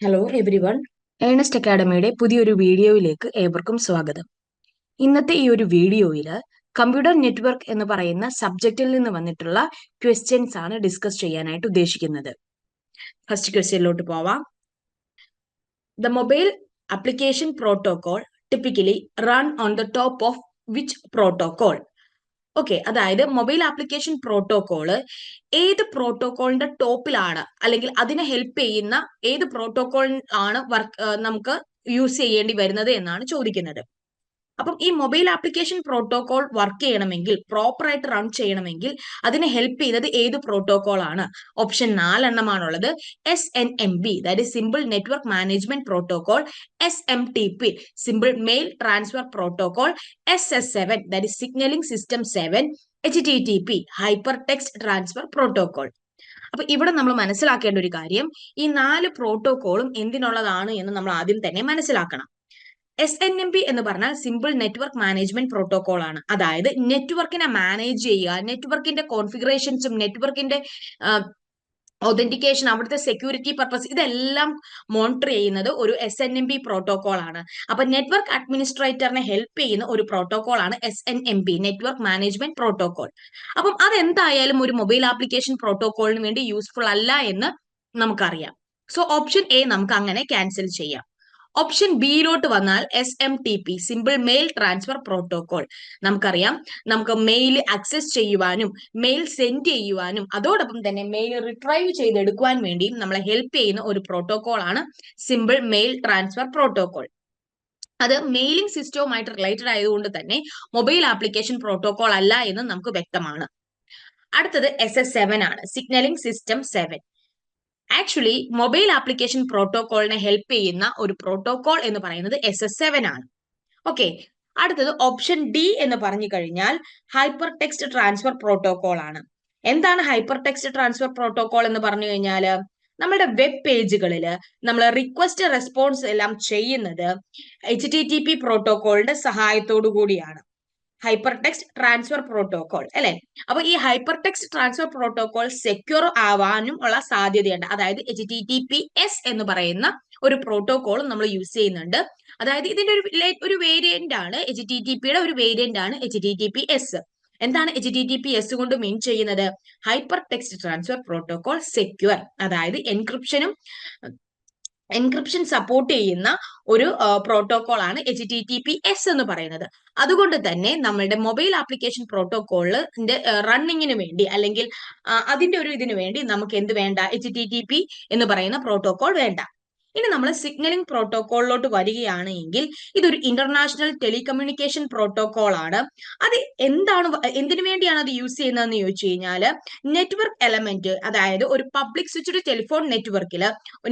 Hello everyone Ernest അക്കാഡമിയുടെ പുതിയൊരു വീഡിയോയിലേക്ക് ഏവർക്കും സ്വാഗതം. ഇന്നത്തെ ഈ ഒരു വീഡിയോയിൽ കമ്പ്യൂട്ടർ നെറ്റ്വർക്ക് എന്ന് പറയുന്ന സബ്ജക്റ്റിൽ നിന്ന് വന്നിട്ടുള്ള ക്വസ്റ്റ്യൻസ് ആണ് ഡിസ്കസ് ചെയ്യാനായിട്ട് ഉദ്ദേശിക്കുന്നത്. ഫസ്റ്റ് ക്വസ്റ്റ്യനിലോട്ട് പോവാം. The mobile application protocol typically run on the top of which protocol okay അതായത് മൊബൈൽ ആപ്ലിക്കേഷൻ പ്രോട്ടോകോൾ ഏത് പ്രോട്ടോകോളിന്റെ ടോപ്പിലാണ് അല്ലെങ്കിൽ അതിനെ ഹെൽപ്പ് ചെയ്യുന്ന ഏത് പ്രോട്ടോകോൾ ആണ് വർക്ക് നമുക്ക് യൂസ് ചെയ്യേണ്ടി വരുന്നത് എന്നാണ് ചോദിക്കുന്നത്. അപ്പം ഈ മൊബൈൽ ആപ്ലിക്കേഷൻ പ്രോട്ടോകോൾ വർക്ക് ചെയ്യണമെങ്കിൽ പ്രോപ്പറായിട്ട് റൺ ചെയ്യണമെങ്കിൽ അതിനെ ഹെൽപ്പ് ചെയ്തത് ഏത് പ്രോട്ടോകോൾ ആണ്? Option നാലെണ്ണമാണുള്ളത്. S N M B that is simple network management protocol S M T P simple mail transfer protocol S S seven that is signalling system seven H T T P hyper text transfer protocol അപ്പൊ ഇവിടെ നമ്മൾ മനസ്സിലാക്കേണ്ട ഒരു കാര്യം ഈ നാല് പ്രോട്ടോകോളും എന്തിനുള്ളതാണ് എന്ന് നമ്മൾ ആദ്യം തന്നെ മനസ്സിലാക്കണം. എസ് എൻ എം പി എന്ന് പറഞ്ഞാൽ സിമ്പിൾ നെറ്റ്വർക്ക് മാനേജ്മെന്റ് പ്രോട്ടോകോൾ ആണ്. അതായത് നെറ്റ്വർക്കിനെ മാനേജ് ചെയ്യുക നെറ്റ്വർക്കിന്റെ കോൺഫിഗറേഷൻസും നെറ്റ്വർക്കിന്റെ ഒതന്റിക്കേഷൻ അവിടുത്തെ സെക്യൂരിറ്റി പർപ്പസ് ഇതെല്ലാം മോണിറ്റർ ചെയ്യുന്നത് ഒരു S N M P protocol ആണ്. അപ്പൊ നെറ്റ്വർക്ക് അഡ്മിനിസ്ട്രേറ്ററിനെ ഹെൽപ്പ് ചെയ്യുന്ന ഒരു പ്രോട്ടോകോൾ ആണ് S N M P network management protocol അപ്പം അതെന്തായാലും ഒരു മൊബൈൽ ആപ്ലിക്കേഷൻ പ്രോട്ടോകോളിന് വേണ്ടി യൂസ്ഫുൾ അല്ല എന്ന് നമുക്കറിയാം. സോ ഓപ്ഷൻ എ നമുക്ക് അങ്ങനെ ക്യാൻസൽ ചെയ്യാം. ഓപ്ഷൻ ബിയിലോട്ട് വന്നാൽ S M T P simple mail transfer protocol നമുക്കറിയാം നമുക്ക് മെയിൽ ആക്സസ് ചെയ്യുവാനും മെയിൽ സെൻഡ് ചെയ്യുവാനും അതോടൊപ്പം തന്നെ മെയിൽ റിട്രൈവ് ചെയ്തെടുക്കുവാൻ വേണ്ടിയും നമ്മളെ ഹെൽപ്പ് ചെയ്യുന്ന ഒരു പ്രോട്ടോകോൾ ആണ് സിമ്പിൾ മെയിൽ ട്രാൻസ്ഫർ പ്രോട്ടോകോൾ അത് മെയിലിംഗ് സിസ്റ്റവുമായിട്ട് റിലേറ്റഡ് ആയതുകൊണ്ട് തന്നെ മൊബൈൽ ആപ്ലിക്കേഷൻ പ്രോട്ടോകോൾ അല്ല എന്ന് നമുക്ക് വ്യക്തമാണ്. അടുത്തത് എസ് എസ് സെവൻ ആണ് signalling system seven actually mobile application പ്രോട്ടോകോളിനെ help ചെയ്യുന്ന ഒരു പ്രോട്ടോകോൾ എന്ന് പറയുന്നത് എസ് എസ് സെവൻ ആണ്. ഓക്കെ അടുത്തത് ഓപ്ഷൻ ഡി എന്ന് പറഞ്ഞു കഴിഞ്ഞാൽ ഹൈപ്പർ ടെക്സ്റ്റ് ട്രാൻസ്ഫർ പ്രോട്ടോകോൾ ആണ്. എന്താണ് ഹൈപ്പർ ടെക്സ്റ്റ് ട്രാൻസ്ഫർ പ്രോട്ടോകോൾ എന്ന് പറഞ്ഞു കഴിഞ്ഞാൽ? നമ്മുടെ വെബ് പേജുകളിൽ നമ്മൾ റിക്വസ്റ്റ് റെസ്പോൺസ് എല്ലാം ചെയ്യുന്നത് എച്ച് ടി ടി പി പ്രോട്ടോകോളിന്റെ സഹായത്തോടു കൂടിയാണ്. ഹൈപ്പർ ടെക്സ്റ്റ് ട്രാൻസ്ഫർ പ്രോട്ടോകോൾ അല്ലെ? അപ്പൊ ഈ hyper text transfer protocol secure ആവാനും ഉള്ള സാധ്യതയുണ്ട്. അതായത് H T T P S എന്ന് പറയുന്ന ഒരു പ്രോട്ടോകോൾ നമ്മൾ യൂസ് ചെയ്യുന്നുണ്ട്. അതായത് ഇതിന്റെ ഒരു ഒരു വേരിയന്റ് ആണ് എച്ച് ടി ടി പിയുടെ ഒരു വേരിയന്റ് ആണ് H T T P S എന്താണ് H T T P S കൊണ്ട് മീൻ ചെയ്യുന്നത്? Hyper text transfer protocol secure അതായത് എൻക്രിപ്ഷനും എൻക്രിപ്ഷൻ സപ്പോർട്ട് ചെയ്യുന്ന ഒരു പ്രോട്ടോകോൾ ആണ് H T T P S എന്ന് പറയുന്നത്. അതുകൊണ്ട് തന്നെ നമ്മളുടെ മൊബൈൽ ആപ്ലിക്കേഷൻ പ്രോട്ടോകോളിന്റെ റണ്ണിങ്ങിന് വേണ്ടി അല്ലെങ്കിൽ അതിന്റെ ഒരു ഇതിന് വേണ്ടി നമുക്ക് എന്ത് വേണ്ട? എച്ച് ടി ടി പി എന്ന് പറയുന്ന പ്രോട്ടോകോൾ വേണ്ട. ഇനി നമ്മൾ സിഗ്നലിംഗ് പ്രോട്ടോക്കോളിലോട്ട് വരികയാണ് എങ്കിൽ ഇതൊരു ഇന്റർനാഷണൽ ടെലികമ്മ്യൂണിക്കേഷൻ പ്രോട്ടോകോൾ ആണ്. അത് എന്താണ് എന്തിനു വേണ്ടിയാണ് അത് യൂസ് ചെയ്യുന്നതെന്ന് ചോദിച്ചു കഴിഞ്ഞാൽ നെറ്റ്വർക്ക് എലമെന്റ് അതായത് ഒരു പബ്ലിക് സ്വിച്ച്ഡ് ടെലിഫോൺ നെറ്റ്വർക്കിൽ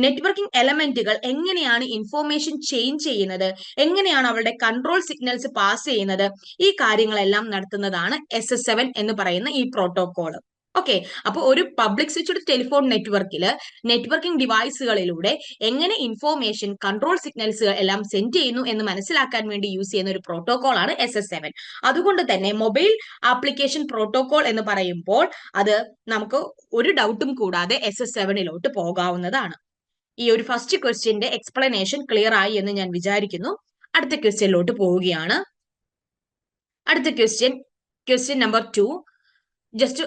നെറ്റ്വർക്കിംഗ് എലമെന്റുകൾ എങ്ങനെയാണ് ഇൻഫോർമേഷൻ ചേഞ്ച് ചെയ്യുന്നത് എങ്ങനെയാണ് അവരുടെ കൺട്രോൾ സിഗ്നൽസ് പാസ് ചെയ്യുന്നത് ഈ കാര്യങ്ങളെല്ലാം നടത്തുന്നതാണ് എസ് എസ് സെവൻ എന്ന് പറയുന്ന ഈ പ്രോട്ടോകോൾ ഓക്കെ അപ്പോൾ ഒരു പബ്ലിക് സ്വിച്ച്ഡ് ടെലിഫോൺ നെറ്റ്വർക്കിൽ നെറ്റ്വർക്കിംഗ് ഡിവൈസുകളിലൂടെ എങ്ങനെ ഇൻഫോർമേഷൻ കൺട്രോൾ സിഗ്നൽസുകൾ എല്ലാം സെൻഡ് ചെയ്യുന്നു എന്ന് മനസ്സിലാക്കാൻ വേണ്ടി യൂസ് ചെയ്യുന്ന ഒരു പ്രോട്ടോകോൾ ആണ് എസ് എസ് സെവൻ അതുകൊണ്ട് തന്നെ മൊബൈൽ ആപ്ലിക്കേഷൻ പ്രോട്ടോകോൾ എന്ന് പറയുമ്പോൾ അത് നമുക്ക് ഒരു ഡൗട്ടും കൂടാതെ എസ് എസ് സെവനിലോട്ട് പോകാവുന്നതാണ്. ഈ ഒരു ഫസ്റ്റ് ക്വസ്റ്റ്യന്റെ എക്സ്പ്ലനേഷൻ ക്ലിയർ ആയി എന്ന് ഞാൻ വിചാരിക്കുന്നു. അടുത്ത ക്വസ്റ്റ്യനിലോട്ട് പോവുകയാണ്. അടുത്ത question question number two just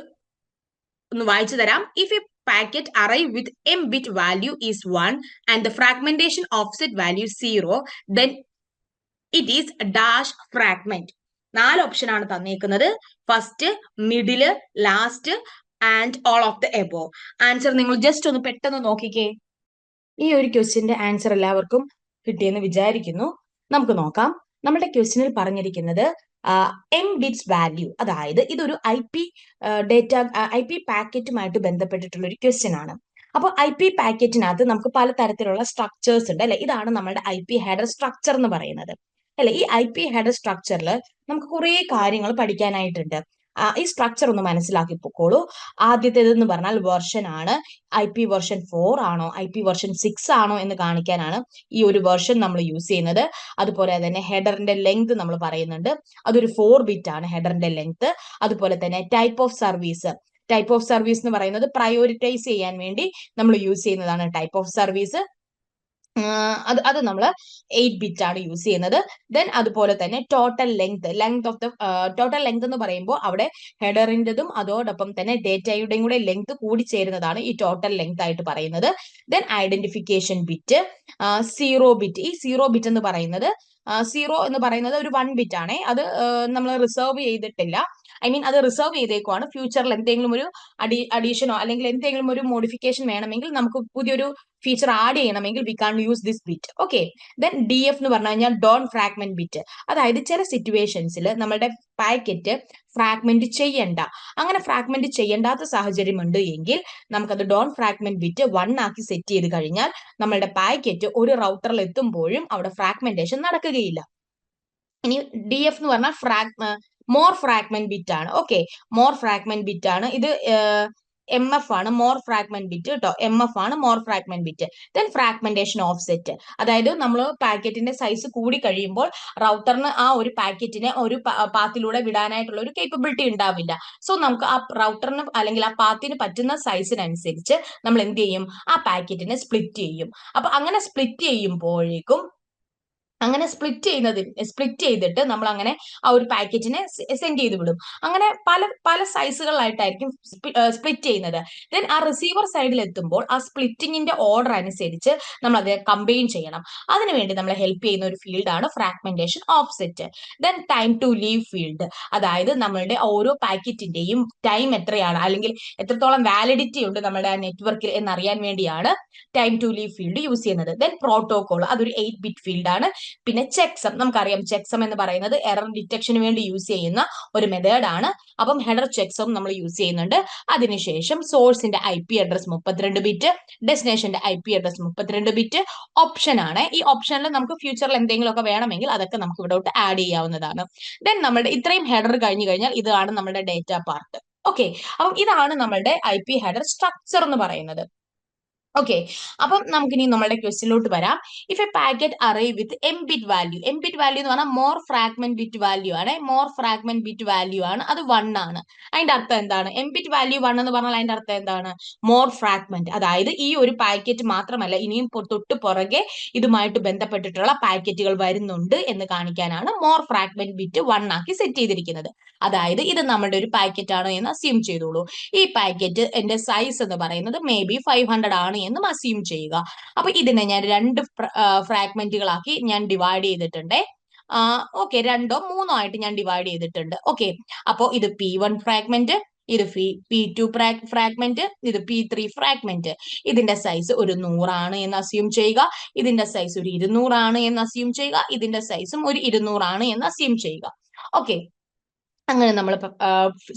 ഒന്ന് വായിച്ചു തരാം. If a packet arrive with M bit value is one and the fragmentation offset value zero then it is dash fragment നാല് ഓപ്ഷൻ ആണ് തന്നേക്കുന്നത്. First middle last and all of the above answer നിങ്ങൾ just ഒന്ന് പെട്ടെന്ന് നോക്കിക്കേ. ഈ ഒരു ക്വസ്റ്റ്യന്റെ answer എല്ലാവർക്കും കിട്ടിയെന്ന് വിചാരിക്കുന്നു. നമുക്ക് നോക്കാം. നമ്മുടെ ക്വസ്റ്റ്യനിൽ പറഞ്ഞിരിക്കുന്നത് എം ബിറ്റ്സ് വാല്യൂ അതായത് ഇതൊരു I P data I P പാക്കറ്റുമായിട്ട് ബന്ധപ്പെട്ടിട്ടുള്ള ഒരു ക്വസ്റ്റ്യൻ ആണ്. അപ്പോൾ ഐ പി പാക്കറ്റിനകത്ത് നമുക്ക് പല തരത്തിലുള്ള സ്ട്രക്ചേഴ്സ് ഉണ്ട് അല്ലെ? ഇതാണ് നമ്മുടെ ഐ പി ഹെഡർ സ്ട്രക്ചർ എന്ന് പറയുന്നത്. അല്ലെ? ഈ ഐ പി ഹെഡർ സ്ട്രക്ചറിൽ നമുക്ക് കുറേ കാര്യങ്ങൾ പഠിക്കാനായിട്ടുണ്ട്. ഈ സ്ട്രക്ചർ ഒന്ന് മനസ്സിലാക്കി പൊക്കോളൂ. ആദ്യത്തേതെന്ന് പറഞ്ഞാൽ വെർഷൻ ആണ്. ഐ പി വെർഷൻ ഫോർ ആണോ? ഐ പി വെർഷൻ സിക്സ് ആണോ എന്ന് കാണിക്കാനാണ് ഈ ഒരു വെർഷൻ നമ്മൾ യൂസ് ചെയ്യുന്നത്. അതുപോലെ തന്നെ ഹെഡറിന്റെ ലെങ്ത് നമ്മൾ പറയുന്നുണ്ട്. അതൊരു ഫോർ ബിറ്റ് ആണ് ഹെഡറിന്റെ ലെങ്ത് അതുപോലെ തന്നെ type of service type of service എന്ന് പറയുന്നത് പ്രയോറിറ്റൈസ് ചെയ്യാൻ വേണ്ടി നമ്മൾ യൂസ് ചെയ്യുന്നതാണ് ടൈപ്പ് ഓഫ് സർവീസ് അത് അത് നമ്മൾ എയ്റ്റ് ബിറ്റ് ആണ് യൂസ് ചെയ്യുന്നത്. ദെൻ അതുപോലെ തന്നെ total length length of the total length എന്ന് പറയുമ്പോൾ അവിടെ ഹെഡറിന്റെതും അതോടൊപ്പം തന്നെ ഡേറ്റയുടെയും കൂടെ ലെങ്ത് കൂടി ചേരുന്നതാണ് ഈ ടോട്ടൽ ലെങ്ത് ആയിട്ട് പറയുന്നത്. Then identification bit zero bit ഈ സീറോ ബിറ്റ് എന്ന് പറയുന്നത് സീറോ എന്ന് പറയുന്നത് ഒരു വൺ ബിറ്റ് ആണ്. അത് നമ്മൾ റിസർവ് ചെയ്തിട്ടില്ല. ഐ മീൻ അത് റിസർവ് ചെയ്തേക്കുവാണ്. ഫ്യൂച്ചറിൽ എന്തെങ്കിലും ഒരു അഡീ അഡീഷനോ അല്ലെങ്കിൽ എന്തെങ്കിലും ഒരു മോഡിഫിക്കേഷൻ വേണമെങ്കിൽ നമുക്ക് പുതിയൊരു ഫീച്ചർ ആഡ് ചെയ്യണമെങ്കിൽ we can use this bit okay then D F എന്ന് പറഞ്ഞു കഴിഞ്ഞാൽ ഡോൺ ഫ്രാഗ്മെന്റ് ബിറ്റ് അതായത് ചില സിറ്റുവേഷൻസിൽ നമ്മുടെ പാക്കറ്റ് ഫ്രാഗ്മെന്റ് ചെയ്യണ്ട. അങ്ങനെ ഫ്രാഗ്മെന്റ് ചെയ്യേണ്ടാത്ത സാഹചര്യം ഉണ്ട് എങ്കിൽ നമുക്കത് ഡോൺ ഫ്രാഗ്മെന്റ് ബിറ്റ് വൺ ആക്കി സെറ്റ് ചെയ്ത് കഴിഞ്ഞാൽ നമ്മളുടെ പാക്കറ്റ് ഒരു റൗട്ടറിൽ എത്തുമ്പോഴും അവിടെ ഫ്രാഗ്മെന്റേഷൻ നടക്കുകയില്ല. ഇനി ഡി എഫ് എന്ന് പറഞ്ഞാൽ ഫ്രാഗ് മോർ ഫ്രാഗ്മെന്റ് ബിറ്റ് ആണ്. ഓക്കെ മോർ ഫ്രാഗ്മെന്റ് ബിറ്റ് ആണ്. ഇത് എം എഫ് ആണ് മോർ ഫ്രാഗ്മെന്റ് ബിറ്റ് കേട്ടോ എം എഫ് ആണ് more fragment bit then fragmentation offset അതായത് നമ്മൾ പാക്കറ്റിന്റെ സൈസ് കൂടി കഴിയുമ്പോൾ റൗട്ടറിന് ആ ഒരു പാക്കറ്റിനെ ഒരു പാത്തിലൂടെ വിടാനായിട്ടുള്ള ഒരു കേപ്പബിലിറ്റി ഉണ്ടാവില്ല. സോ നമുക്ക് ആ റൗട്ടറിന് അല്ലെങ്കിൽ ആ പാത്തിന് പറ്റുന്ന സൈസിനനുസരിച്ച് നമ്മൾ എന്ത് ചെയ്യും? ആ പാക്കറ്റിനെ സ്പ്ലിറ്റ് ചെയ്യും. അപ്പൊ അങ്ങനെ സ്പ്ലിറ്റ് ചെയ്യുമ്പോഴേക്കും അങ്ങനെ സ്പ്ലിറ്റ് ചെയ്യുന്നതിന് സ്പ്ലിറ്റ് ചെയ്തിട്ട് നമ്മൾ അങ്ങനെ ആ ഒരു പാക്കേജിനെ സെൻഡ് ചെയ്ത് വിടും. അങ്ങനെ പല പല സൈസുകളിലായിട്ടായിരിക്കും സ്പ്ലിറ്റ് ചെയ്യുന്നത്. ദെൻ ആ റിസീവർ സൈഡിൽ എത്തുമ്പോൾ ആ സ്പ്ലിറ്റിങ്ങിന്റെ ഓർഡർ അനുസരിച്ച് നമ്മൾ അത് കമ്പൈൻ ചെയ്യണം അതിനുവേണ്ടി നമ്മളെ ഹെൽപ്പ് ചെയ്യുന്ന ഒരു ഫീൽഡാണ് fragmentation offset then time to live field അതായത് നമ്മളുടെ ഓരോ പാക്കറ്റിന്റെയും ടൈം എത്രയാണ്? അല്ലെങ്കിൽ എത്രത്തോളം വാലിഡിറ്റി ഉണ്ട് നമ്മുടെ ആ നെറ്റ്വർക്കിൽ എന്നറിയാൻ വേണ്ടിയാണ് time to live field use ചെയ്യുന്നത്. ദെൻ പ്രോട്ടോകോൾ അതൊരു എയ്റ്റ് ബിറ്റ് ഫീൽഡാണ് പിന്നെ ചെക്സം നമുക്കറിയാം ചെക്സം എന്ന് പറയുന്നത് എറർ ഡിറ്റക്ഷന് വേണ്ടി യൂസ് ചെയ്യുന്ന ഒരു മെത്തേഡ് ആണ്. അപ്പം ഹെഡർ ചെക്സം നമ്മൾ യൂസ് ചെയ്യുന്നുണ്ട്. അതിനുശേഷം സോഴ്സിന്റെ ഐ പി അഡ്രസ് മുപ്പത്തിരണ്ട് ബിറ്റ് ഡെസ്റ്റിനേഷന്റെ ഐ പി അഡ്രസ് മുപ്പത്തിരണ്ട് ബിറ്റ് ഓപ്ഷൻ ആണ്. ഈ ഓപ്ഷനിൽ നമുക്ക് ഫ്യൂച്ചറിൽ എന്തെങ്കിലുമൊക്കെ വേണമെങ്കിൽ അതൊക്കെ നമുക്ക് ഇവിടോട്ട് ആഡ് ചെയ്യാവുന്നതാണ്. ദെൻ നമ്മുടെ ഇത്രയും ഹെഡർ കഴിഞ്ഞു കഴിഞ്ഞാൽ ഇതാണ് നമ്മുടെ ഡേറ്റ പാർട്ട് ഓക്കെ അപ്പം ഇതാണ് നമ്മളുടെ ഐ പി ഹെഡർ സ്ട്രക്ചർ എന്ന് പറയുന്നത്. ഓക്കെ അപ്പം നമുക്കിനി നമ്മളുടെ ക്വസ്റ്റിലോട്ട് വരാം. If a packet arrive with M bit value M bit value എന്ന് പറഞ്ഞാൽ മോർ ഫ്രാഗ്മെന്റ് ബിറ്റ് വാല്യൂ ആണ്. മോർ ഫ്രാഗ്മെന്റ് ബിറ്റ് വാല്യൂ ആണ്. അത് വൺ ആണ്. അതിന്റെ അർത്ഥം എന്താണ്? എം ബിറ്റ് വാല്യൂ വൺ എന്ന് പറഞ്ഞാൽ അതിന്റെ അർത്ഥം എന്താണ്? മോർ ഫ്രാഗ്മെന്റ് അതായത് ഈ ഒരു പാക്കറ്റ് മാത്രമല്ല ഇനിയും തൊട്ട് പുറകെ ഇതുമായിട്ട് ബന്ധപ്പെട്ടിട്ടുള്ള പാക്കറ്റുകൾ വരുന്നുണ്ട് എന്ന് കാണിക്കാനാണ് മോർ ഫ്രാഗ്മെന്റ് ബിറ്റ് വൺ ആക്കി സെറ്റ് ചെയ്തിരിക്കുന്നത്. അതായത് ഇത് നമ്മുടെ ഒരു പാക്കറ്റ് ആണ് എന്ന് അസ്യൂം ചെയ്തോളൂ. ഈ പാക്കറ്റ് എന്റെ സൈസ് എന്ന് പറയുന്നത് മേ ബി ഫൈവ് ഹൺഡ്രഡ് ആണ് എന്നും അസ്യൂം ചെയ്യുക. അപ്പൊ ഇതിനെ ഞാൻ രണ്ട് ഫ്രാഗ്മെന്റുകളാക്കി ഞാൻ ഡിവൈഡ് ചെയ്തിട്ടുണ്ട്. ഓക്കെ രണ്ടോ മൂന്നോ ആയിട്ട് ഞാൻ ഡിവൈഡ് ചെയ്തിട്ടുണ്ട്. ഓക്കെ അപ്പോ ഇത് പി വൺ ഫ്രാഗ്മെന്റ് ഇത് പി ടു ഫ്രാഗ്മെന്റ് ഇത് പി ത്രീ ഫ്രാഗ്മെന്റ് ഇതിന്റെ സൈസ് ഒരു നൂറാണ് എന്ന് അസ്യൂം ചെയ്യുക. ഇതിന്റെ സൈസ് ഒരു ഇരുന്നൂറാണ് എന്ന് അസ്യൂം ചെയ്യുക. ഇതിന്റെ സൈസും ഒരു ഇരുന്നൂറാണ് എന്ന് അസ്യൂം ചെയ്യുക. ഓക്കെ അങ്ങനെ നമ്മൾ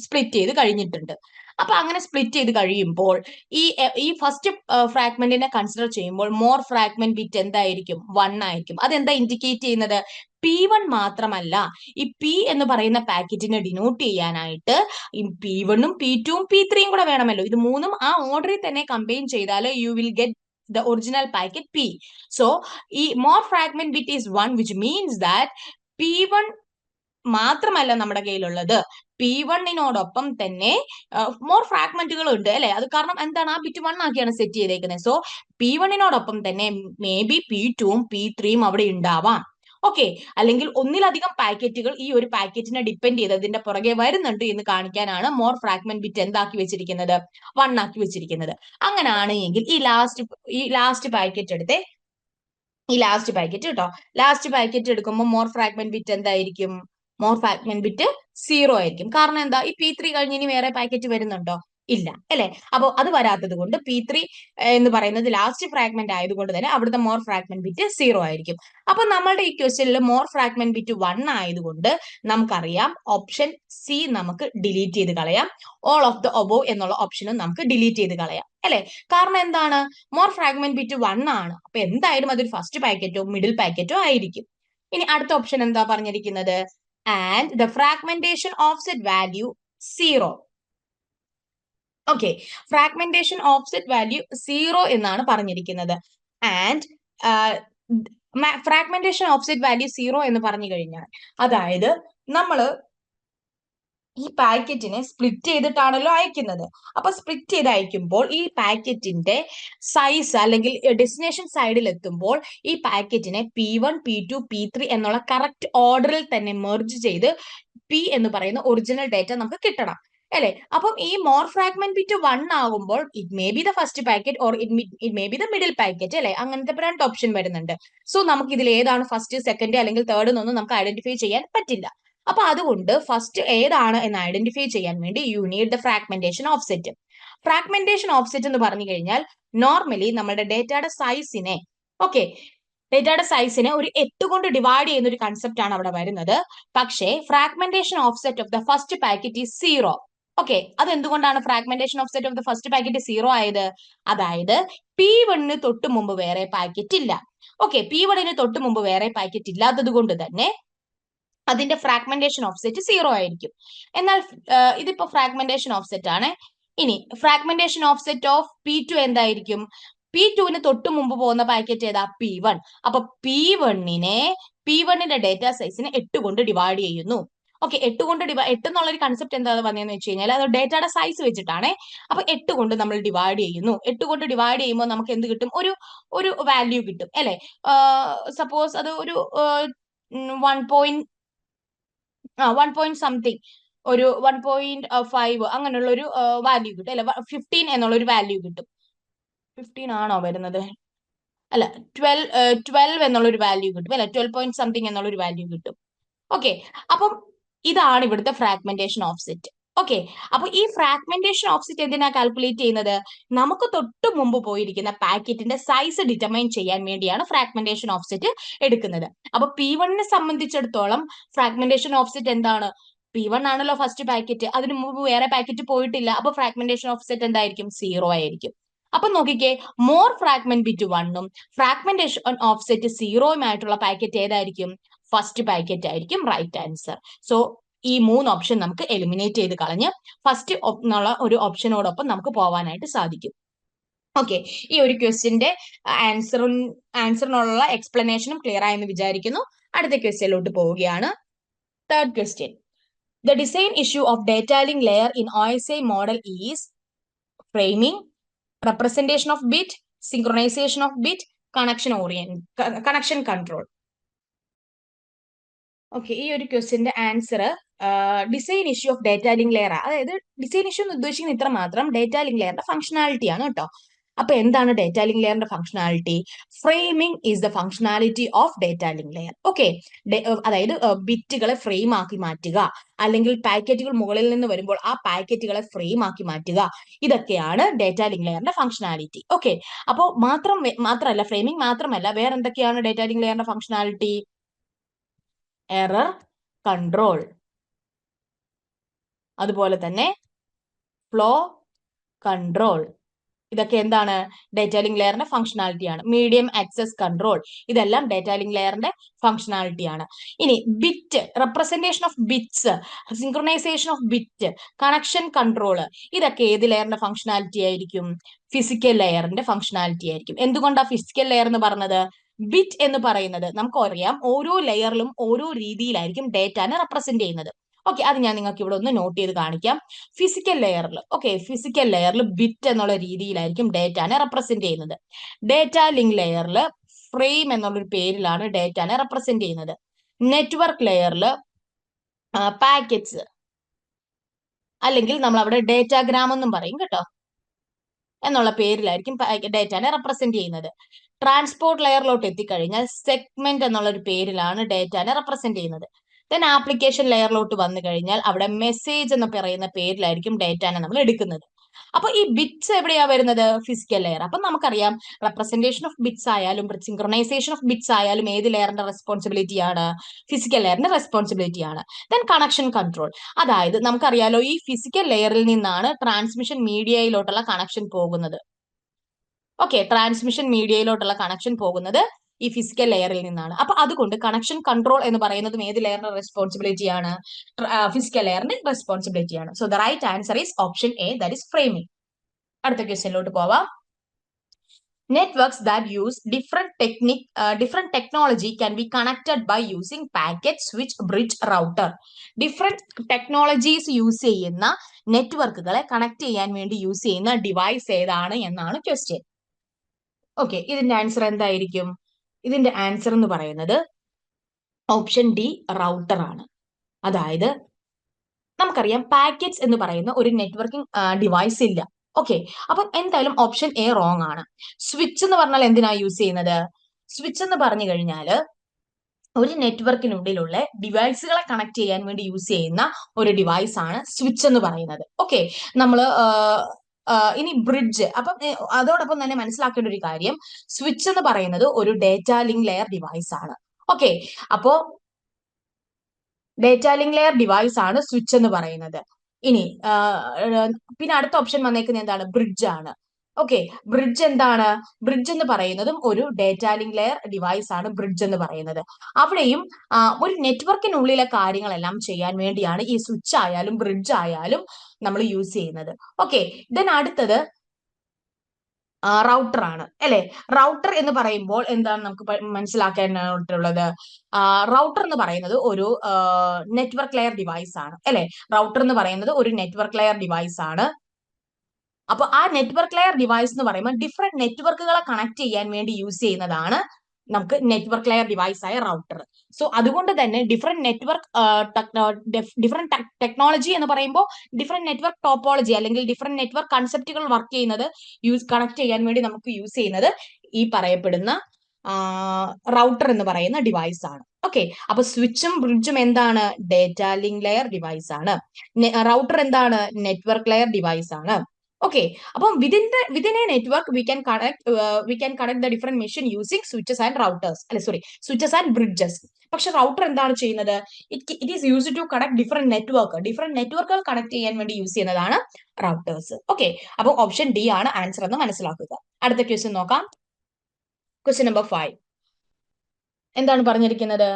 സ്പ്ലിറ്റ് ചെയ്ത് കഴിഞ്ഞിട്ടുണ്ട്. അപ്പൊ അങ്ങനെ സ്പ്ലിറ്റ് ചെയ്ത് കഴിയുമ്പോൾ ഈ ഈ ഫസ്റ്റ് ഫ്രാഗ്മെന്റിനെ കൺസിഡർ ചെയ്യുമ്പോൾ മോർ ഫ്രാഗ്മെന്റ് ബിറ്റ് എന്തായിരിക്കും? വൺ ആയിരിക്കും. അതെന്താ ഇൻഡിക്കേറ്റ് ചെയ്യുന്നത്? പി വൺ മാത്രമല്ല ഈ പി എന്ന് പറയുന്ന പാക്കറ്റിനെ ഡിനോട്ട് ചെയ്യാനായിട്ട് ഈ പി വണ്ണും പി ടുവും പി ത്രീയും കൂടെ വേണമല്ലോ. ഇത് മൂന്നും ആ ഓർഡറിൽ തന്നെ കമ്പൈൻ ചെയ്താൽ you will get the original packet P. So, ഈ more fragment bit is 1 which means that P1 മാത്രമല്ല നമ്മുടെ കയ്യിലുള്ളത്. പി വണ്ണിനോടൊപ്പം തന്നെ മോർ ഫ്രാഗ്മെന്റുകൾ ഉണ്ട് അല്ലെ? അത് കാരണം എന്താണ്? ആ ബിറ്റ് വൺ ആക്കിയാണ് സെറ്റ് ചെയ്തേക്കുന്നത് സോ പി വണ്ണിനോടൊപ്പം തന്നെ മേ ബി പി ടുവും പി ത്രീയും അവിടെ ഉണ്ടാവാം. ഓക്കെ അല്ലെങ്കിൽ ഒന്നിലധികം പാക്കറ്റുകൾ ഈ ഒരു പാക്കറ്റിനെ ഡിപ്പെൻഡ് ചെയ്ത് അതിന്റെ പുറകെ വരുന്നുണ്ട് എന്ന് കാണിക്കാനാണ് മോർ ഫ്രാഗ്മെന്റ് ബിറ്റ് എന്താക്കി വെച്ചിരിക്കുന്നത്? വൺ ആക്കി വെച്ചിരിക്കുന്നത്. അങ്ങനെയാണ് എങ്കിൽ ഈ ലാസ്റ്റ് ഈ ലാസ്റ്റ് പാക്കറ്റ് എടുത്തേ. ഈ ലാസ്റ്റ് പാക്കറ്റ് കേട്ടോ ലാസ്റ്റ് പാക്കറ്റ് എടുക്കുമ്പോൾ മോർ ഫ്രാഗ്മെന്റ് ബിറ്റ് എന്തായിരിക്കും? മോർ ഫ്രാഗ്മെന്റ് ബിറ്റ് സീറോ ആയിരിക്കും. കാരണം എന്താ? ഈ പി ത്രീ കഴിഞ്ഞ് ഇനി വേറെ പാക്കറ്റ് വരുന്നുണ്ടോ? ഇല്ല. അല്ലെ? അപ്പോൾ അത് വരാത്തത് കൊണ്ട് പി ത്രീ എന്ന് പറയുന്നത് ലാസ്റ്റ് ഫ്രാഗ്മെന്റ് ആയതുകൊണ്ട് തന്നെ അവിടുത്തെ മോർ ഫ്രാഗ്മെന്റ് ബിറ്റ് സീറോ ആയിരിക്കും. അപ്പൊ നമ്മളുടെ ഈ ക്വസ്റ്റ്യനിൽ മോർ ഫ്രാഗ്മെന്റ് ബിറ്റ് വൺ ആയതുകൊണ്ട് നമുക്കറിയാം ഓപ്ഷൻ സി നമുക്ക് ഡിലീറ്റ് ചെയ്ത് കളയാം. ഓൾ ഓഫ് ദ ഒബോ എന്നുള്ള ഓപ്ഷനും നമുക്ക് ഡിലീറ്റ് ചെയ്ത് കളയാം. അല്ലെ? കാരണം എന്താണ്? മോർ ഫ്രാഗ്മെന്റ് ബിറ്റ് വൺ ആണ്. അപ്പൊ എന്തായാലും അതൊരു ഫസ്റ്റ് പാക്കറ്റോ മിഡിൽ പാക്കറ്റോ ആയിരിക്കും. ഇനി അടുത്ത ഓപ്ഷൻ എന്താ പറഞ്ഞിരിക്കുന്നത്? And the fragmentation offset value zero. Okay fragmentation offset value zero എന്നാണ് പറഞ്ഞിരിക്കുന്നത് and fragmentation offset value zero എന്ന് പറഞ്ഞു കഴിഞ്ഞാൽ അതായത് നമ്മൾ ഈ പാക്കറ്റിനെ സ്പ്ലിറ്റ് ചെയ്തിട്ടാണല്ലോ അയക്കുന്നത്. അപ്പൊ സ്പ്ലിറ്റ് ചെയ്ത് അയക്കുമ്പോൾ ഈ പാക്കറ്റിന്റെ സൈസ് അല്ലെങ്കിൽ ഡെസ്റ്റിനേഷൻ സൈഡിൽ എത്തുമ്പോൾ ഈ പാക്കറ്റിനെ P one P two P three എന്നുള്ള കറക്റ്റ് ഓർഡറിൽ തന്നെ മെർജ് ചെയ്ത് പി എന്ന് പറയുന്ന ഒറിജിനൽ ഡേറ്റ നമുക്ക് കിട്ടണം. അല്ലെ? അപ്പം ഈ മോർ ഫ്രാഗ്മെന്റ് ബിറ്റ് വൺ ആകുമ്പോൾ it may be the first packet or it may be the middle packet അല്ലെ? അങ്ങനത്തെ രണ്ട് ഓപ്ഷൻ വരുന്നുണ്ട്. സോ നമുക്ക് ഇതിൽ ഏതാണ് ഫസ്റ്റ് സെക്കൻഡ് അല്ലെങ്കിൽ തേർഡ് എന്നൊന്നും നമുക്ക് ഐഡന്റിഫൈ ചെയ്യാൻ പറ്റില്ല. അപ്പൊ അതുകൊണ്ട് ഫസ്റ്റ് ഏതാണ് എന്ന് ഐഡന്റിഫൈ ചെയ്യാൻ വേണ്ടി you need the fragmentation offset fragmentation offset എന്ന് പറഞ്ഞു കഴിഞ്ഞാൽ നോർമലി നമ്മുടെ ഡേറ്റയുടെ സൈസിനെ ഓക്കെ ഡേറ്റയുടെ സൈസിനെ ഒരു എട്ട് കൊണ്ട് ഡിവൈഡ് ചെയ്യുന്ന ഒരു കൺസെപ്റ്റ് ആണ് അവിടെ വരുന്നത്. പക്ഷേ fragmentation offset of the first packet is zero okay അത് എന്തുകൊണ്ടാണ് fragmentation offset of the first packet zero ആയത്? അതായത് പി വണ്ണിന് തൊട്ട് മുമ്പ് വേറെ പാക്കറ്റ് ഇല്ല. ഓക്കെ പി വണ്ണിന് തൊട്ട് മുമ്പ് വേറെ പാക്കറ്റ് ഇല്ലാത്തത് കൊണ്ട് തന്നെ അതിന്റെ ഫ്രാഗ്മെന്റേഷൻ ഓഫ്സെറ്റ് സീറോ ആയിരിക്കും. എന്നാൽ ഇതിപ്പോ ഫ്രാഗ്മെന്റേഷൻ ഓഫ്സെറ്റ് ആണ്. ഇനി fragmentation offset of P two എന്തായിരിക്കും? പി ടുവിന് തൊട്ട് മുമ്പ് പോകുന്ന പാക്കറ്റ് ഏതാ? പി വൺ അപ്പൊ പി വണ്ണിനെ പി വണ്ണിന്റെ ഡേറ്റ സൈസിനെ എട്ട് കൊണ്ട് ഡിവൈഡ് ചെയ്യുന്നു. ഓക്കെ എട്ട് കൊണ്ട് ഡിവൈഡ് എട്ട് എന്നുള്ള ഒരു കൺസെപ്റ്റ് എന്താ പറഞ്ഞതെന്ന് വെച്ച് കഴിഞ്ഞാൽ അത് ഡേറ്റയുടെ സൈസ് വെച്ചിട്ടാണ്. അപ്പൊ എട്ട് കൊണ്ട് നമ്മൾ ഡിവൈഡ് ചെയ്യുന്നു. എട്ട് കൊണ്ട് ഡിവൈഡ് ചെയ്യുമ്പോൾ നമുക്ക് എന്ത് കിട്ടും? ഒരു ഒരു വാല്യൂ കിട്ടും. അല്ലെ? സപ്പോസ് അത് ഒരു one point one point something ഒരു വൺ പോയിന്റ് ഫൈവ് അങ്ങനെയുള്ള ഒരു വാല്യൂ കിട്ടും. അല്ലെ? ഫിഫ്റ്റീൻ എന്നുള്ള ഒരു വാല്യൂ കിട്ടും. ഫിഫ്റ്റീൻ ആണോ വരുന്നത്? അല്ല ട്വൽവ് ട്വൽവ് എന്നുള്ള ഒരു വാല്യൂ കിട്ടും. അല്ലെ? ട്വൽവ് പോയിന്റ് സംതിങ് എന്നുള്ള ഒരു വാല്യൂ കിട്ടും. ഓക്കെ അപ്പം ഇതാണ് ഇവിടുത്തെ ഫ്രാഗ്മെന്റേഷൻ ഓഫ്സെറ്റ് ഓക്കെ അപ്പൊ ഈ ഫ്രാഗ്മെന്റേഷൻ ഓഫ്സെറ്റ് എന്തിനാ കാൽക്കുലേറ്റ് ചെയ്യുന്നത്? നമുക്ക് തൊട്ട് മുമ്പ് പോയിരിക്കുന്ന പാക്കറ്റിന്റെ സൈസ് ഡിറ്റർമൈൻ ചെയ്യാൻ വേണ്ടിയാണ് ഫ്രാഗ്മെന്റേഷൻ ഓഫ്സെറ്റ് എടുക്കുന്നത്. അപ്പൊ പി വണ്ണിനെ സംബന്ധിച്ചിടത്തോളം ഫ്രാഗ്മെന്റേഷൻ ഓഫ്സെറ്റ് എന്താണ്? പി വൺ ആണല്ലോ ഫസ്റ്റ് പാക്കറ്റ് അതിന് മുമ്പ് വേറെ പാക്കറ്റ് പോയിട്ടില്ല. അപ്പൊ ഫ്രാഗ്മെന്റേഷൻ ഓഫ്സെറ്റ് എന്തായിരിക്കും? സീറോ ആയിരിക്കും. അപ്പൊ നോക്കിക്കേ മോർ ഫ്രാഗ്മെന്റ് ബിറ്റ് വണ്ണും ഫ്രാഗ്മെന്റേഷൻ ഓഫ്സെറ്റ് സീറോയുമായിട്ടുള്ള പാക്കറ്റ് ഏതായിരിക്കും? ഫസ്റ്റ് പാക്കറ്റ് ആയിരിക്കും. റൈറ്റ് ആൻസർ സോ ഈ മൂന്ന് ഓപ്ഷൻ നമുക്ക് എലിമിനേറ്റ് ചെയ്ത് കളഞ്ഞ് ഫസ്റ്റ് എന്നുള്ള ഒരു ഓപ്ഷനോടൊപ്പം നമുക്ക് പോവാനായിട്ട് സാധിക്കും. ഓക്കെ ഈ ഒരു ക്വസ്റ്റിന്റെ ആൻസറും ആൻസറിനുള്ള എക്സ്പ്ലനേഷനും ക്ലിയർ ആയെന്ന് വിചാരിക്കുന്നു. അടുത്ത ക്വസ്റ്റ്യനിലോട്ട് പോവുകയാണ്. Third question the design issue of data link layer in OSI model is framing representation of bit synchronization of bit connection orient connection control. Okay ഈ ഒരു ക്വസ്റ്റിന്റെ answer design issue of data link layer അതായത് design issue എന്ന് ഉദ്ദേശിക്കുന്ന ഇത്ര മാത്രം data link ലെയറിന്റെ functionality ആണ് കേട്ടോ. അപ്പൊ എന്താണ് data link ലെയറിന്റെ functionality framing is the functionality of data link layer okay അതായത് ബിറ്റുകളെ ഫ്രെയിം ആക്കി മാറ്റുക. അല്ലെങ്കിൽ പാക്കറ്റുകൾ മുകളിൽ നിന്ന് വരുമ്പോൾ ആ പാക്കറ്റുകളെ ഫ്രെയിം ആക്കി മാറ്റുക. ഇതൊക്കെയാണ് ഡേറ്റ ലിങ്ക് ലെയറിന്റെ ഫംഗ്ഷനാലിറ്റി ഓക്കെ അപ്പോൾ മാത്രം മാത്രമല്ല ഫ്രെയിമിംഗ് മാത്രമല്ല വേറെ എന്തൊക്കെയാണ് ഡേറ്റ ലിങ്ക് ലെയറിന്റെ ഫംഗ്ഷനാലിറ്റി എറർ കൺട്രോൾ അതുപോലെ തന്നെ ഫ്ലോ കൺട്രോൾ ഇതൊക്കെ എന്താണ്? ഡേറ്റ ലിങ്ക് ലെയറിന്റെ ഫംഗ്ഷനാലിറ്റി ആണ്. മീഡിയം ആക്സസ് കൺട്രോൾ ഇതെല്ലാം ഡേറ്റ ലിങ്ക് ലെയറിന്റെ ഫംഗ്ഷനാലിറ്റി ആണ്. ഇനി bit representation of bits synchronisation of bit connection control ഇതൊക്കെ ഏത് ലെയറിന്റെ ഫംഗ്ഷനാലിറ്റി ആയിരിക്കും? ഫിസിക്കൽ ലെയറിന്റെ ഫംഗ്ഷനാലിറ്റി ആയിരിക്കും. എന്തുകൊണ്ടാണ് ഫിസിക്കൽ ലെയർ എന്ന് പറഞ്ഞത്? ബിറ്റ് എന്ന് പറയുന്നത് നമുക്കറിയാം ഓരോ ലെയറിലും ഓരോ രീതിയിലായിരിക്കും ഡേറ്റാനെ റെപ്രസെന്റ് ചെയ്യുന്നത്. ഓക്കെ അത് ഞാൻ നിങ്ങൾക്ക് ഇവിടെ ഒന്ന് നോട്ട് ചെയ്ത് കാണിക്കാം. ഫിസിക്കൽ ലെയറിൽ ഓക്കെ ഫിസിക്കൽ ലെയറിൽ ബിറ്റ് എന്നുള്ള രീതിയിലായിരിക്കും ഡേറ്റാനെ റെപ്രസെന്റ് ചെയ്യുന്നത്. ഡേറ്റ ലിങ്ക് ലെയറിൽ ഫ്രെയിം എന്നുള്ളൊരു പേരിലാണ് ഡേറ്റാനെ റെപ്രസെന്റ് ചെയ്യുന്നത്. നെറ്റ്വർക്ക് ലെയറിൽ പാക്കറ്റ്സ് അല്ലെങ്കിൽ നമ്മൾ അവിടെ ഡേറ്റാഗ്രാം എന്നും പറയും കേട്ടോ. എന്നുള്ള പേരിലായിരിക്കും ഡേറ്റാനെ റെപ്രസെന്റ് ചെയ്യുന്നത്. ട്രാൻസ്പോർട്ട് ലെയറിലോട്ട് എത്തിക്കഴിഞ്ഞാൽ സെഗ്മെന്റ് എന്നുള്ള ഒരു പേരിലാണ് ഡേറ്റാനെ റെപ്രസെന്റ് ചെയ്യുന്നത്. ദെൻ ആപ്ലിക്കേഷൻ ലെയറിലോട്ട് വന്നു കഴിഞ്ഞാൽ അവിടെ മെസ്സേജ് എന്ന് പറയുന്ന പേരിലായിരിക്കും ഡേറ്റാനെ നമ്മൾ എടുക്കുന്നത്. അപ്പൊ ഈ ബിറ്റ്സ് എവിടെയാ വരുന്നത്? ഫിസിക്കൽ ലെയർ അപ്പൊ നമുക്കറിയാം റെപ്രസെന്റേഷൻ ഓഫ് ബിറ്റ്സ് ആയാലും സിങ്ക്രണൈസേഷൻ ഓഫ് ബിറ്റ്സ് ആയാലും ഏത് ലെയറിന്റെ റെസ്പോൺസിബിലിറ്റി ആണ്? ഫിസിക്കൽ ലെയറിന്റെ റെസ്പോൺസിബിലിറ്റി ആണ്. ദെൻ കണക്ഷൻ കൺട്രോൾ അതായത് നമുക്കറിയാലോ ഈ ഫിസിക്കൽ ലെയറിൽ നിന്നാണ് ട്രാൻസ്മിഷൻ മീഡിയയിലോട്ടുള്ള കണക്ഷൻ പോകുന്നത്. ഓക്കെ ട്രാൻസ്മിഷൻ മീഡിയയിലോട്ടുള്ള കണക്ഷൻ പോകുന്നത് ഈ ഫിസിക്കൽ ലെയറിൽ നിന്നാണ്. അപ്പൊ അതുകൊണ്ട് കണക്ഷൻ കൺട്രോൾ എന്ന് പറയുന്നതും ഏത് ലെയറിന്റെ റെസ്പോൺസിബിലിറ്റി ആണ്? ഫിസിക്കൽ ലെയറിന്റെ റെസ്പോൺസിബിലിറ്റി ആണ്. So the right answer is option A that is framing അടുത്ത ക്വസ്റ്റ്യനിലോട്ട് പോവാം. Networks that use different technique uh, technology technology be be by using packet switch bridge bridge router. Technologies use ചെയ്യുന്ന നെറ്റ്വർക്കുകളെ connect ചെയ്യാൻ വേണ്ടി use ചെയ്യുന്ന device ഏതാണ് എന്നാണ് ക്വസ്റ്റ്യൻ ഓക്കെ ഇതിന്റെ ആൻസർ എന്തായിരിക്കും? ഇതിന്റെ ആൻസർ എന്ന് പറയുന്നത് ഓപ്ഷൻ ഡി റൗട്ടർ ആണ്. അതായത് നമുക്കറിയാം പാക്കറ്റ്സ് എന്ന് പറയുന്ന ഒരു നെറ്റ്വർക്കിംഗ് ഡിവൈസ് ഇല്ല. ഓക്കെ അപ്പം എന്തായാലും ഓപ്ഷൻ എ റോങ് ആണ്. സ്വിച്ച് എന്ന് പറഞ്ഞാൽ എന്തിനാ യൂസ് ചെയ്യുന്നത്? സ്വിച്ച് എന്ന് പറഞ്ഞു കഴിഞ്ഞാൽ ഒരു നെറ്റ്വർക്കിനുള്ളിലുള്ള ഡിവൈസുകളെ കണക്ട് ചെയ്യാൻ വേണ്ടി യൂസ് ചെയ്യുന്ന ഒരു ഡിവൈസ് ആണ് സ്വിച്ച് എന്ന് പറയുന്നത്. ഓക്കെ നമ്മൾ ഇനി ബ്രിഡ്ജ് അപ്പം അതോടൊപ്പം തന്നെ മനസ്സിലാക്കേണ്ട ഒരു കാര്യം. സ്വിച്ച് എന്ന് പറയുന്നത് ഒരു ഡേറ്റ ലിങ്ക് ലെയർ ഡിവൈസ് ആണ്. ഓക്കെ അപ്പോ ഡേറ്റ ലിങ്ക് ലെയർ ഡിവൈസ് ആണ് സ്വിച്ച് എന്ന് പറയുന്നത്. ഇനി പിന്നെ അടുത്ത ഓപ്ഷൻ വന്നേക്കുന്നത് എന്താണ്? ബ്രിഡ്ജ് ആണ്. ഓക്കെ ബ്രിഡ്ജ് എന്താണ്? ബ്രിഡ്ജ് എന്ന് പറയുന്നതും ഒരു data link link layer device ആണ് ബ്രിഡ്ജ് എന്ന് പറയുന്നത്. അവിടെയും ഒരു നെറ്റ്വർക്കിനുള്ളിലെ കാര്യങ്ങളെല്ലാം ചെയ്യാൻ വേണ്ടിയാണ് ഈ സ്വിച്ച് ആയാലും ബ്രിഡ്ജ് ആയാലും നമ്മൾ യൂസ് ചെയ്യുന്നത്. ഓക്കെ ദെൻ അടുത്തത് റൗട്ടർ ആണ്. അല്ലെ? റൗട്ടർ എന്ന് പറയുമ്പോൾ എന്താണ് നമുക്ക് മനസ്സിലാക്കാനായിട്ടുള്ളത്? റൗട്ടർ എന്ന് പറയുന്നത് ഒരു നെറ്റ്വർക്ക് ലെയർ ഡിവൈസ് ആണ്. അല്ലെ? റൗട്ടർ എന്ന് പറയുന്നത് ഒരു നെറ്റ്വർക്ക് ലെയർ ഡിവൈസ് ആണ്. അപ്പൊ ആ നെറ്റ്വർക്ക് ലെയർ ഡിവൈസ് എന്ന് പറയുമ്പോൾ ഡിഫറെന്റ് നെറ്റ്വർക്കുകളെ കണക്ട് ചെയ്യാൻ വേണ്ടി യൂസ് ചെയ്യുന്നതാണ് നമുക്ക് നെറ്റ്വർക്ക് ലെയർ ഡിവൈസ് ആയ റൗട്ടർ സോ അതുകൊണ്ട് തന്നെ ഡിഫറെന്റ് നെറ്റ്വർക്ക് ഡിഫറെന്റ് ടെക്നോളജി എന്ന് പറയുമ്പോൾ ഡിഫറെന്റ് നെറ്റ്വർക്ക് ടോപ്പോളജി അല്ലെങ്കിൽ ഡിഫറെന്റ് നെറ്റ്വർക്ക് കൺസെപ്റ്റുകൾ വർക്ക് ചെയ്യുന്നത് യൂസ് കണക്ട് ചെയ്യാൻ വേണ്ടി നമുക്ക് യൂസ് ചെയ്യുന്നത് ഈ പറയപ്പെടുന്ന റൗട്ടർ എന്ന് പറയുന്ന ഡിവൈസ് ആണ്. ഓക്കെ അപ്പൊ സ്വിച്ചും ബ്രിഡ്ജും എന്താണ്? ഡേറ്റ ലിങ്ക് ലെയർ ഡിവൈസ് ആണ്. റൗട്ടർ എന്താണ്? നെറ്റ്വർക്ക് ലെയർ ഡിവൈസ് ആണ്. ഓക്കെ അപ്പം within the within a network we can connect we can connect the different machine using switches and routers അല്ലെ സോറി സ്വിച്ചസ് ആൻഡ് ബ്രിഡ്ജസ് പക്ഷെ router എന്താണ് ചെയ്യുന്നത്? It it is use to connect different network different നെറ്റ്വർക്കുകൾ connect ചെയ്യാൻ വേണ്ടി use ചെയ്യുന്നതാണ് routers okay അപ്പോൾ option D ആണ് ആൻസർ എന്ന് മനസ്സിലാക്കുക. അടുത്ത ക്വസ്റ്റ്യൻ നോക്കാം. ക്വസ്റ്റ്യൻ നമ്പർ ഫൈവ് എന്താണ് പറഞ്ഞിരിക്കുന്നത്?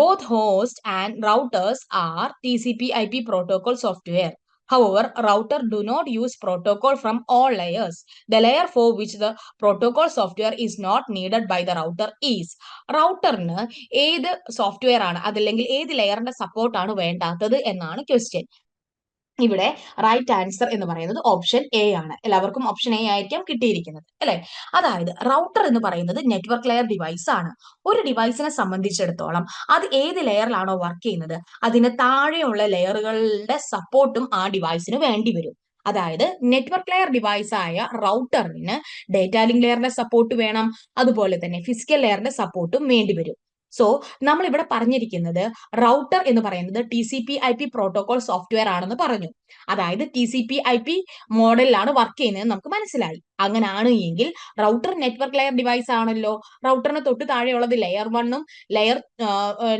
Both host and routers are T C P I P protocol software However, router do not use protocol from all layers. The layer for which the protocol software is not needed by the router is. റൗട്ടറിന് ഏത് software ആണ് അതല്ലെങ്കിൽ ലെയറിന്റെ support. ആണ് വേണ്ടാത്തത് എന്നാണ് question ഇവിടെ right answer എന്ന് പറയുന്നത് ഓപ്ഷൻ എ ആണ്. എല്ലാവർക്കും ഓപ്ഷൻ എ ആയിരിക്കും കിട്ടിയിരിക്കുന്നത് അല്ലെ? അതായത് റൗട്ടർ എന്ന് പറയുന്നത് നെറ്റ്വർക്ക് ലെയർ ഡിവൈസ് ആണ്. ഒരു ഡിവൈസിനെ സംബന്ധിച്ചിടത്തോളം അത് ഏത് ലെയറിലാണോ വർക്ക് ചെയ്യുന്നത് അതിന് താഴെയുള്ള ലെയറുകളുടെ സപ്പോർട്ടും ആ ഡിവൈസിന് വേണ്ടി വരും. അതായത് നെറ്റ്വർക്ക് ലെയർ ഡിവൈസ് ആയ റൗട്ടറിന് ഡേറ്റ ലെയറിന്റെ സപ്പോർട്ട് വേണം അതുപോലെ തന്നെ ഫിസിക്കൽ ലെയറിന്റെ സപ്പോർട്ടും വേണ്ടി വരും. സോ നമ്മൾ ഇവിടെ പറഞ്ഞിരിക്കുന്നത് റൗട്ടർ എന്ന് പറയുന്നത് T C P I P protocol software ആണെന്ന് പറഞ്ഞു. അതായത് T C P I P മോഡലിലാണ് work ചെയ്യുന്നത് നമുക്ക് മനസ്സിലായി. അങ്ങനെയാണ് എങ്കിൽ റൗട്ടർ നെറ്റ്വർക്ക് ലെയർ ഡിവൈസ് ആണല്ലോ. റൗട്ടറിന് തൊട്ട് താഴെയുള്ളത് ലെയർ വണ്ണും ലെയർ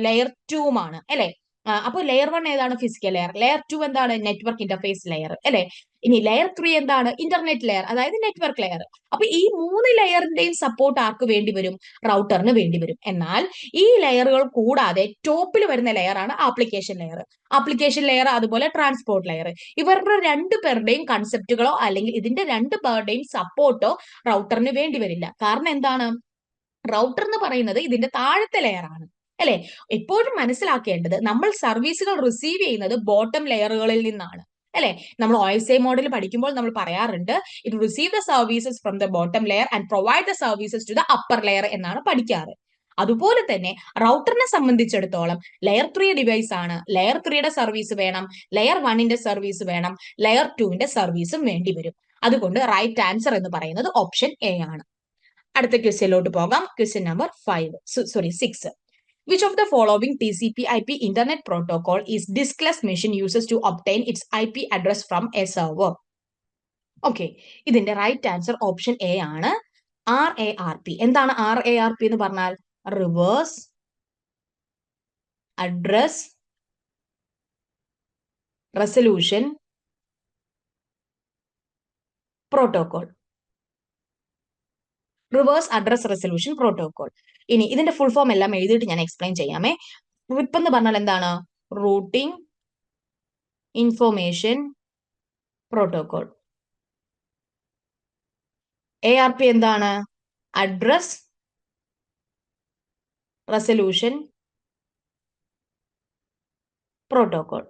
ലെയർ ടുവുമാണ് അല്ലെ? അപ്പോൾ ലെയർ വൺ ഏതാണ് ഫിസിക്കൽ ലെയർ ലെയർ ടു എന്താണ് നെറ്റ്വർക്ക് ഇന്റർഫേസ് ലെയർ അല്ലെ? ഇനി ലെയർ ത്രീ എന്താണ്? ഇന്റർനെറ്റ് ലെയർ അതായത് നെറ്റ്വർക്ക് ലെയർ അപ്പൊ ഈ മൂന്ന് ലെയറിന്റെയും സപ്പോർട്ട് ആർക്ക് വേണ്ടി വരും? റൗട്ടറിന് വേണ്ടി വരും. എന്നാൽ ഈ ലെയറുകൾ കൂടാതെ ടോപ്പിൽ വരുന്ന ലെയർ ആണ് ആപ്ലിക്കേഷൻ ലെയർ ആപ്ലിക്കേഷൻ ലെയർ അതുപോലെ ട്രാൻസ്പോർട്ട് ലെയർ ഇവരുടെ രണ്ടു പേരുടെയും കൺസെപ്റ്റുകളോ അല്ലെങ്കിൽ ഇതിന്റെ രണ്ട് പേരുടെയും സപ്പോർട്ടോ റൗട്ടറിന് വേണ്ടി വരില്ല. കാരണം എന്താണ്? റൗട്ടർ എന്ന് പറയുന്നത് ഇതിന്റെ താഴത്തെ ലെയർ ആണ്. അല്ലെ? എപ്പോഴും മനസ്സിലാക്കേണ്ടത് നമ്മൾ സർവീസുകൾ റിസീവ് ചെയ്യുന്നത് ബോട്ടം ലെയറുകളിൽ നിന്നാണ്. അല്ലെ? നമ്മൾ ഒ എസ് ഐ മോഡൽ പഠിക്കുമ്പോൾ നമ്മൾ പറയാറുണ്ട് it receive the services from the bottom layer and provide the services to the upper layer എന്നാണ് പഠിക്കാറ്. അതുപോലെ തന്നെ റൗട്ടറിനെ സംബന്ധിച്ചിടത്തോളം ലെയർ ത്രീ ഡിവൈസ് ആണ്. ലെയർ ത്രീയുടെ സർവീസ് വേണം. ലെയർ വണ്ണിന്റെ സർവീസ് വേണം. ലെയർ ടുവിന്റെ സർവീസും വേണ്ടി വരും. അതുകൊണ്ട് റൈറ്റ് ആൻസർ എന്ന് പറയുന്നത് ഓപ്ഷൻ എ ആണ്. അടുത്ത ക്വസ്റ്റ്യനിലോട്ട് പോകാം. Question number five sorry six Which of the following TCP/IP Internet protocol is diskless machine uses to obtain its IP address from a server? Okay, R A R P എന്താണ് R A R P എന്ന് പറഞ്ഞാൽ reverse address resolution protocol reverse address resolution protocol ഇനി ഇതിന്റെ full form എല്ലാം എഴുതിയിട്ട് ഞാൻ explain ചെയ്യാമേ. Rip എന്ന് പറഞ്ഞാൽ എന്താണ്? Routing information protocol A R P എന്താണ്? അഡ്രസ് റെസൊല്യൂഷൻ പ്രോട്ടോകോൾ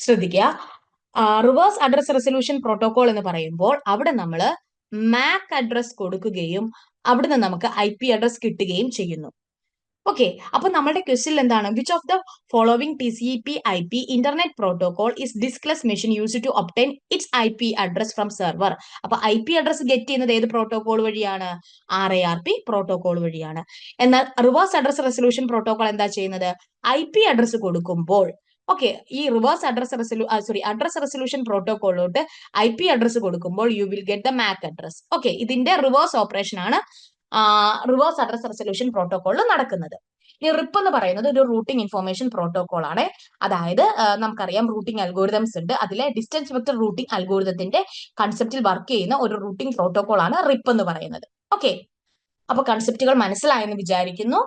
ശ്രദ്ധിക്കുക. റിവേഴ്സ് അഡ്രസ് റെസൊല്യൂഷൻ പ്രോട്ടോകോൾ എന്ന് പറയുമ്പോൾ അവിടെ നമ്മൾ മാക് അഡ്രസ് കൊടുക്കുകയും അവിടുന്ന് നമുക്ക് ഐ പി അഡ്രസ് കിട്ടുകയും ചെയ്യുന്നു. ഓക്കെ അപ്പൊ നമ്മുടെ ക്വസ്റ്റിൽ എന്താണ്? Which of the following T C P I P internet protocol is diskless machine use to obtain its I P address from server അപ്പൊ ഐ പി അഡ്രസ് ഗെറ്റ് ചെയ്യുന്നത് ഏത് protocol വഴിയാണ്? R A R P protocol വഴിയാണ്. എന്നാൽ reverse address resolution protocol എന്താ ചെയ്യുന്നത്? I P address കൊടുക്കുമ്പോൾ okay ഈ reverse address റെസൊല്യൂ sorry address resolution പ്രോട്ടോകോളിലോട്ട് ഐ പി അഡ്രസ് കൊടുക്കുമ്പോൾ you will get the MAC address okay ഇതിന്റെ റിവേഴ്സ് ഓപ്പറേഷൻ ആണ് റിവേഴ്സ് അഡ്രസ് റെസൊല്യൂഷൻ പ്രോട്ടോകോളിൽ നടക്കുന്നത്. ഇനി റിപ്പ് എന്ന് പറയുന്നത് ഒരു റൂട്ടിംഗ് ഇൻഫോർമേഷൻ പ്രോട്ടോകോൾ ആണ്. അതായത് നമുക്കറിയാം റൂട്ടിംഗ് അൽഗോരിതംസ് ഉണ്ട്. അതിലെ ഡിസ്റ്റൻസ് വെക്ടർ റൂട്ടിംഗ് അൽഗോരിതത്തിന്റെ കൺസെപ്റ്റിൽ വർക്ക് ചെയ്യുന്ന ഒരു റൂട്ടിംഗ് പ്രോട്ടോകോൾ ആണ് റിപ്പ് എന്ന് പറയുന്നത്. ഓക്കെ അപ്പൊ കൺസെപ്റ്റുകൾ മനസ്സിലായെന്ന് വിചാരിക്കുന്നു.